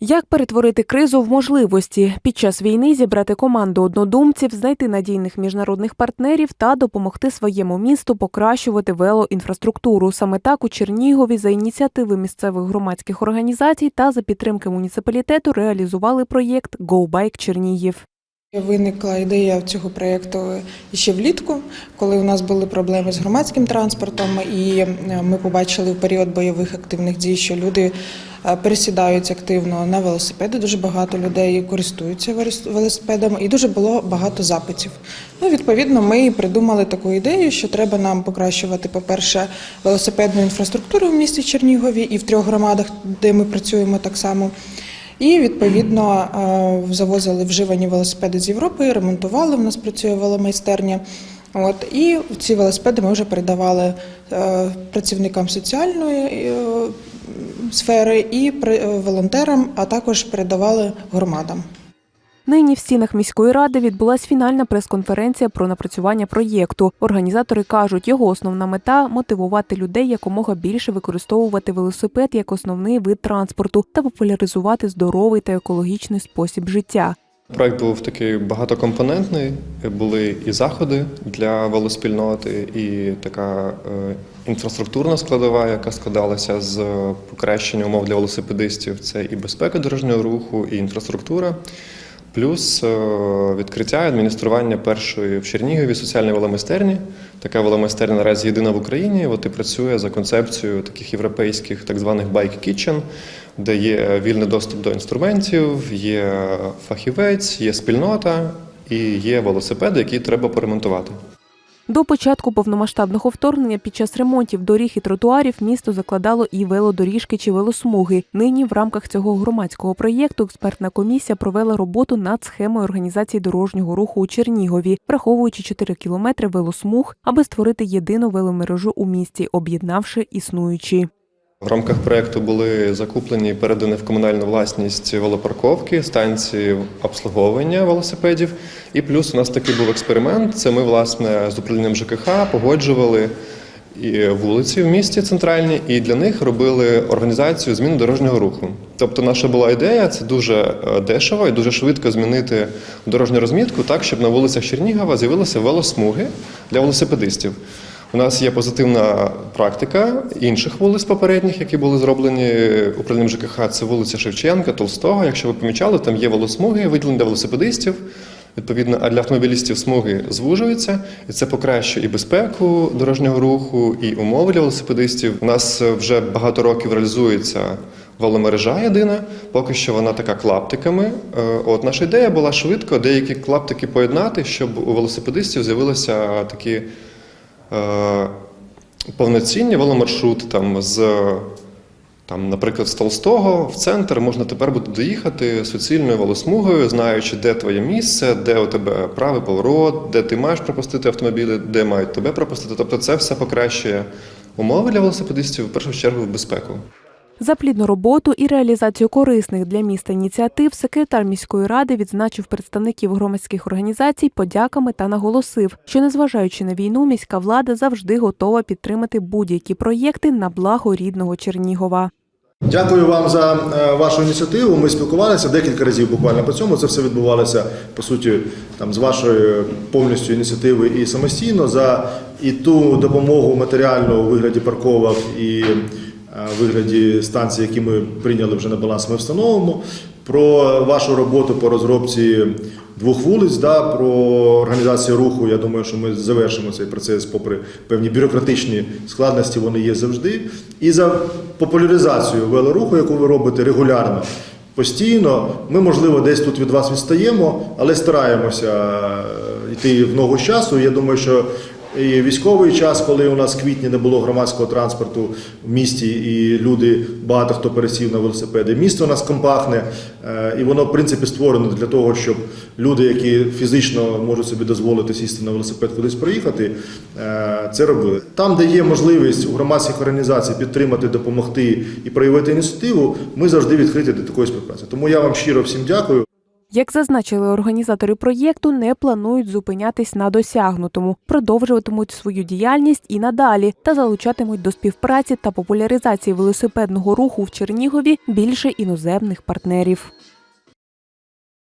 Як перетворити кризу в можливості під час війни зібрати команду однодумців, знайти надійних міжнародних партнерів та допомогти своєму місту покращувати велоінфраструктуру. Саме так у Чернігові за ініціативи місцевих громадських організацій та за підтримки муніципалітету реалізували проєкт «Go Чернігів. Виникла ідея цього проєкту ще влітку, коли у нас були проблеми з громадським транспортом, і е, ми побачили в період бойових активних дій, що люди пересідають активно на велосипеди. Дуже багато людей користуються велос- велосипедом, і дуже було багато запитів. Ну, відповідно, ми придумали таку ідею, що треба нам покращувати, по-перше, велосипедну інфраструктуру в місті Чернігові і в трьох громадах, де ми працюємо так само. І відповідно е, завозили вживані велосипеди з Європи, ремонтували. В нас працює веломайстерня. От і ці велосипеди ми вже передавали е, працівникам соціальної е, сфери і е, волонтерам, а також передавали громадам. Нині в стінах міської ради відбулась фінальна прес-конференція про напрацювання проєкту. Організатори кажуть, його основна мета мотивувати людей якомога більше використовувати велосипед як основний вид транспорту та популяризувати здоровий та екологічний спосіб життя. Проект був такий багатокомпонентний. Були і заходи для велоспільноти, і така е, інфраструктурна складова, яка складалася з покращення умов для велосипедистів. Це і безпека дорожнього руху, і інфраструктура. Плюс е, відкриття адміністрування першої в Чернігові соціальної веломайстерні. Така веломайстерня наразі єдина в Україні. От і працює за концепцією таких європейських так званих bike kitchen, де є вільний доступ до інструментів, є фахівець, є спільнота і є велосипеди, які треба поремонтувати. До початку повномасштабного вторгнення під час ремонтів доріг і тротуарів місто закладало і велодоріжки чи велосмуги. Нині в рамках цього громадського проєкту експертна комісія провела роботу над схемою організації дорожнього руху у Чернігові, враховуючи 4 кілометри велосмуг, аби створити єдину веломережу у місті, об'єднавши існуючі. В рамках проекту були закуплені і передані в комунальну власність велопарковки, станції обслуговування велосипедів. І плюс у нас такий був експеримент. Це ми, власне, з управлінням ЖКХ погоджували і вулиці в місті центральні, і для них робили організацію зміни дорожнього руху. Тобто, наша була ідея це дуже е, дешево і дуже швидко змінити дорожню розмітку так, щоб на вулицях Чернігова з'явилися велосмуги для велосипедистів. У нас є позитивна практика інших вулиць попередніх, які були зроблені управлінням ЖКХ. Це вулиця Шевченка, Толстого. Якщо ви помічали, там є велосмуги, виділені для велосипедистів. Відповідно, а для автомобілістів смуги звужуються, і це покращує і безпеку дорожнього руху, і умови для велосипедистів. У нас вже багато років реалізується веломережа єдина. Поки що вона така клаптиками. Е, От наша ідея була швидко деякі клаптики поєднати, щоб у велосипедистів з'явилися такі повноцінні веломаршрути там з. Там, наприклад, з Толстого в центр можна тепер буде доїхати суцільною волосмугою, знаючи, де твоє місце, де у тебе правий поворот, де ти маєш пропустити автомобілі, де мають тебе пропустити. Тобто це все покращує умови для велосипедистів, в першу чергу, в безпеку. За плідну роботу і реалізацію корисних для міста ініціатив секретар міської ради відзначив представників громадських організацій подяками та наголосив, що незважаючи на війну, міська влада завжди готова підтримати будь-які проєкти на благо рідного Чернігова. Дякую вам за е, вашу ініціативу. Ми спілкувалися декілька разів буквально по цьому. Це все відбувалося по суті там з вашої повністю ініціативи і самостійно за і ту допомогу матеріальну у вигляді парковок і вигляді станцій, які ми прийняли вже на баланс. Ми встановимо про вашу роботу по розробці двох вулиць, да, про організацію руху. Я думаю, що ми завершимо цей процес, попри певні бюрократичні складності, вони є завжди. І за популяризацію велоруху, яку ви робите регулярно. Постійно ми, можливо, десь тут від вас відстаємо, але стараємося е, йти в ногу з часу. Я думаю, що і військовий час, коли у нас в квітні не було громадського транспорту в місті, і люди багато хто пересів на велосипеди. Місто у нас компактне, е, і воно в принципі створено для того, щоб люди, які фізично можуть собі дозволити сісти на велосипед кудись проїхати, е, це робили. Там, де є можливість у громадських організацій підтримати, допомогти і проявити ініціативу, ми завжди відкриті до такої співпраці. Тому я вам щиро всім дякую. Як зазначили організатори проєкту, не планують зупинятись на досягнутому, продовжуватимуть свою діяльність і надалі та залучатимуть до співпраці та популяризації велосипедного руху в Чернігові більше іноземних партнерів.